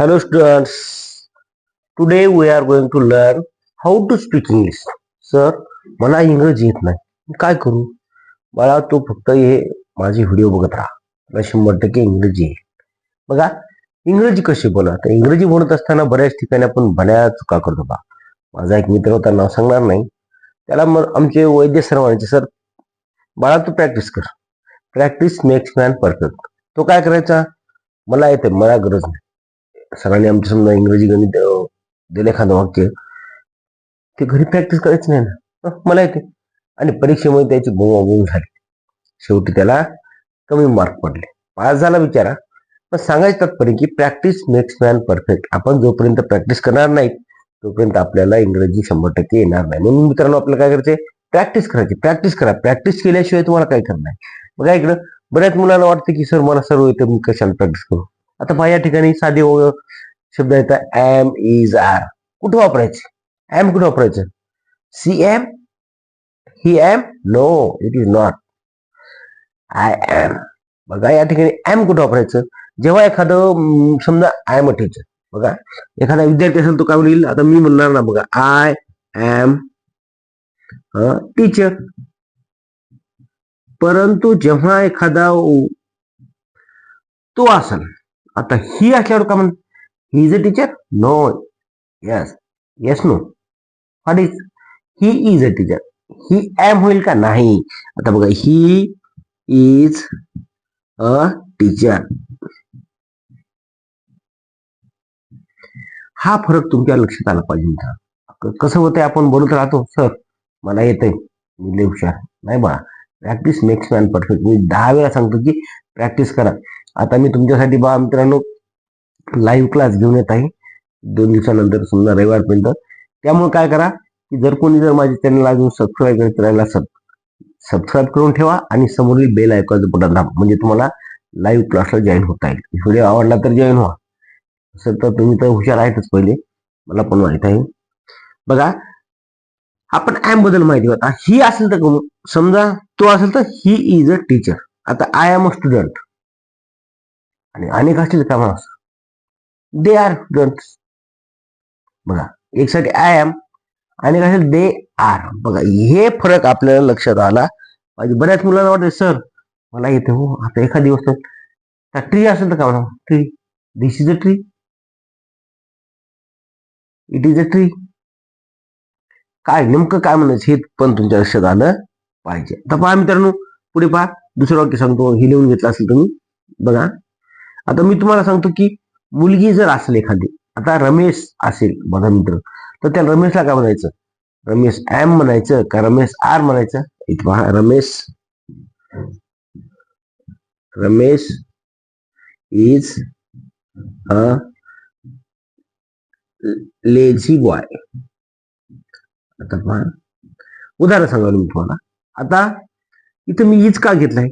Hello students, today we are going to learn how to speak English. Sir मला इंग्रजी येत नाही. मी काय करू? मला तू फक्त हे माझी व्हिडिओ बघत राहा. मला शंभर टक्के इंग्रजी आहे बघा इंग्रजी कशी बोला? तर इंग्रजी बोलत असताना बऱ्याच ठिकाणी आपण बऱ्याच चुका करतो बा. माझा एक मित्र होता नाव सांगणार नाही. त्याला मग आमचे वैद्य सर म्हणायचे सर बाळा तू प्रॅक्टिस कर. प्रॅक्टिस मेक्स मॅन परफेक्ट तो काय करायचा? मला येते मला गरज नाही. सरांनी आमच्या समजा इंग्रजी गणित दिलं एखादं वाक्य. ते घरी प्रॅक्टिस करायचं नाही ना. मला येते. आणि परीक्षेमध्ये त्याची बोंबाबोंब झाली. शेवटी त्याला कमी मार्क पडले. पास झाला विचारा पण सांगायचं तात्पर्य की प्रॅक्टिस मेक्स मॅन परफेक्ट आपण जोपर्यंत प्रॅक्टिस करणार नाहीत तोपर्यंत आपल्याला इंग्रजी शंभर टक्के येणार नाही. म्हणून मित्रांनो आपल्याला काय करायचे प्रॅक्टिस करायची प्रॅक्टिस करा. प्रॅक्टिस केल्याशिवाय तुम्हाला काय करणार नाही. बघा इकडं बऱ्याच मुलांना वाटतं की सर मला सर्व येतं मी कशाला प्रॅक्टिस करू? आता पहा या ठिकाणी साधे शब्द आहेत एम इज आर कुठं वापरायचे? एम कुठं वापरायचं? She am he am no it is not I am बघा या ठिकाणी एम कुठं वापरायचं? जेव्हा एखादं समजा आय एम टीचर बघा एखादा विद्यार्थी असेल तो काय म्हणेल? आता मी म्हणणार ना बघा आय एम टीचर परंतु जेव्हा एखादा तो असेल आता ही असल्यावर का म्हण he is a teacher no yes yes no what is he is a teacher he am होईल का? नाही. आता बघा ही इज अ टीचर हा फरक तुमच्या लक्षात आला पाहिजे मित्र कसं होतंय आपण बोलत राहतो? सर मला येतंय. मी लय हुशार नाही बा प्रॅक्टिस मेक्स मॅन परफेक्ट मी दहा वेळा सांगतो की प्रॅक्टिस करा. आता मी तुमच्यासाठी बा मित्रांनो लाईव्ह क्लास घेऊन येत आहे. दोन दिवसानंतर समजा रविवारपर्यंत. त्यामुळे काय करा की जर कोणी जर माझ्या चॅनल अजून सबस्क्राईब करत राहिला सब सबस्क्राईब करून ठेवा आणि समोरील बेल ऐकायचं बटन दाबा. म्हणजे तुम्हाला लाईव्ह क्लासला जॉईन होता येईल. व्हिडिओ आवडला तर जॉईन व्हा. असं तर तुम्ही तर हुशार आहेतच पहिले. मला पण माहीत आहे. बघा आपण ऍमबद्दल माहिती होता ही असेल तर समजा तो असेल तर ही इज अ टीचर आता आय एम अ स्टुडंट आणि अनेक असतील का दे आर स्टुडंट बघा एकसाठी आय एम आणि असेल दे आर बघा हे फरक आपल्याला लक्षात आला पाहिजे. बऱ्याच मुलांना वाटते सर मला येते हो आता एखादी वस्तू ट्री असेल तर का म्हणा tree this is a tree it is a tree काय नेमकं काय म्हणायचं हे पण तुमच्या लक्षात आलं पाहिजे. तर पहा मित्रांनो पुढे पहा. दुसरं वाक्य सांगतो. हे लिहून घेतलं असेल तुम्ही. बघा. आता मी तुम्हाला सांगतो की मुलगी जर असेल एखादी आता रमेश असेल माझा मित्र तर त्या रमेशला काय म्हणायचं? रमेश एम म्हणायचं का रमेश आर म्हणायचं? इथं पहा Ramesh Ramesh is a lazy boy आता पहा उदाहरण सांगा मी तुम्हाला. आता इथं मी इज का घेतलाय?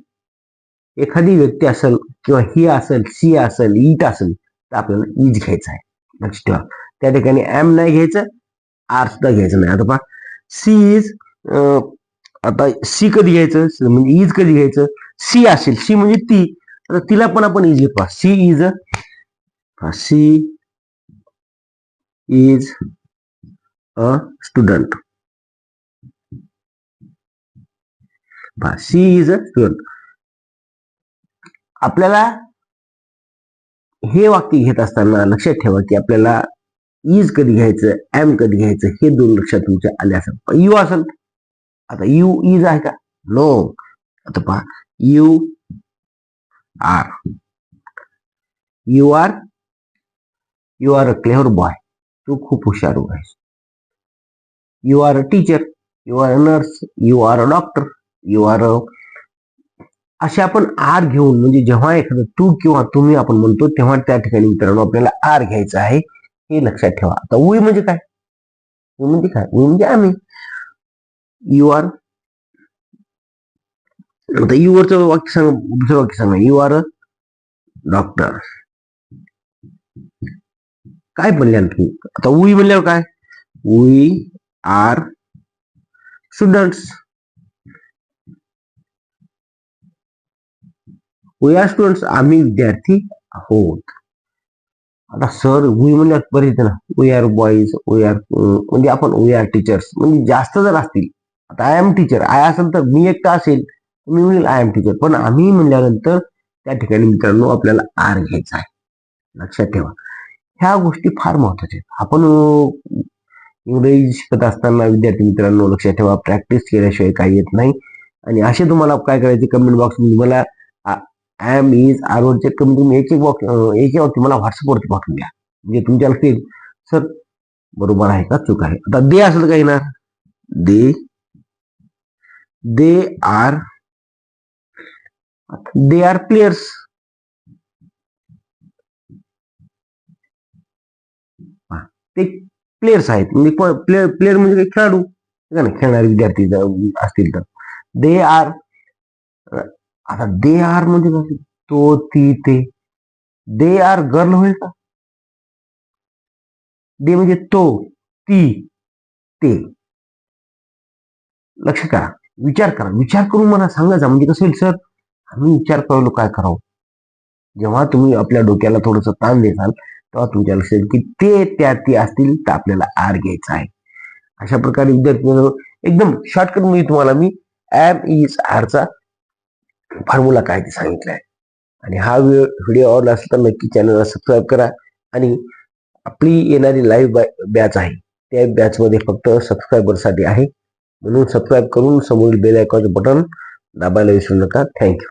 एखादी व्यक्ती असेल किंवा ही असेल सी असेल ईट असेल तर आपल्याला ईज घ्यायचं आहे. लक्ष ठेवा. त्या ठिकाणी एम नाही घ्यायचं आर सुद्धा घ्यायचं नाही. आता पहा. सी इज आता सी कधी घ्यायचं? म्हणजे ईज कधी घ्यायचं? सी असेल. सी म्हणजे ती. आता तिला पण आपण इज घेतो. She is she is a student. She is a student. आपल्याला हे वाक्य घेत असताना लक्षात ठेवा की आपल्याला इज कधी घ्यायचं एम कधी घ्यायचं हे दोन लक्षात तुमच्या आले असेल. यू असेल. आता यू इज आहे का? नो आता पहा you are you are you are a clever boy तू खूप हुशार आहेस. You are a teacher you are a nurse you are a doctor you are a असे आपण आर घेऊन म्हणजे जेव्हा एखादं तू किंवा तुम्ही आपण म्हणतो तेव्हा त्या ठिकाणी मित्रांनो आपल्याला आर घ्यायचं आहे हे लक्षात ठेवा. आता उई म्हणजे काय? उई म्हणजे काय? उई म्हणजे आम्ही. यू आर आता यू वरचं वाक्य सांग दुसरं वाक्य सांगा यू आर अ डॉक्टर काय म्हणल्या तुम्ही आता उई म्हणल्यावर काय? We are students we are students आम्ही विद्यार्थी आहोत. आता सर वी म्हणजे बरेच येते ना we are boys we are म्हणजे आपण वी आर टीचर्स म्हणजे जास्त जर असतील आता आय एम टीचर आय असेल तर मी एकटा असेल मी म्हणेल आय एम टीचर पण आम्ही म्हणल्यानंतर त्या ठिकाणी मित्रांनो आपल्याला आर घ्यायचा आहे. लक्षात ठेवा. ह्या गोष्टी फार महत्त्वाच्या आहेत. आपण इंग्रजी शिकत असताना विद्यार्थी मित्रांनो लक्षात ठेवा प्रॅक्टिस केल्याशिवाय काही येत नाही. आणि असे तुम्हाला काय करायचे कमेंट बॉक्समध्ये मला एम इज आर वरचे कमी तुम्ही एक एक बॉक्स एक एक वाक्य मला व्हॉट्सअपवरती पाठवून द्या. म्हणजे तुमच्या लक्षात सर बरोबर आहे का? चूक आहे. आता दे असेल काही ना they. They are. They are players ते प्लेयर्स आहेत. म्हणजे प्लेयर प्लेयर म्हणजे काही खेळाडू. आहे नाही? खेळणारे विद्यार्थी असतील तर. They are. आता दे आर म्हणजे काय तो ती ते. दे आर गर्ल होईल का? दे म्हणजे तो ती ते. लक्ष करा. विचार करा. विचार करून मला सांगायचा म्हणजे कसं होईल सर? आम्ही विचार करलो काय करावं. जेव्हा तुम्ही आपल्या डोक्याला थोडस ताण देसाल तेव्हा तुमच्या लक्षात येईल की ते त्या ती असतील तर आपल्याला आर घ्यायचा आहे. अशा प्रकारे विद्यार्थी एकदम शॉर्टकटमध्ये तुम्हाला मी एम इज आरचा फॉर्म्युला काय ते सांगितलं आहे आणि हा व्हिडिओ आवडला असेल तर नक्की चॅनलला सबस्क्राईब करा. आणि आपली येणारी लाईव्ह बॅच आहे त्या बॅचमध्ये फक्त सबस्क्रायबरसाठी आहे. म्हणून सबस्क्राईब करून समोरील बेल आयकॉनचं बटन दाबायला विसरू नका. थँक्यू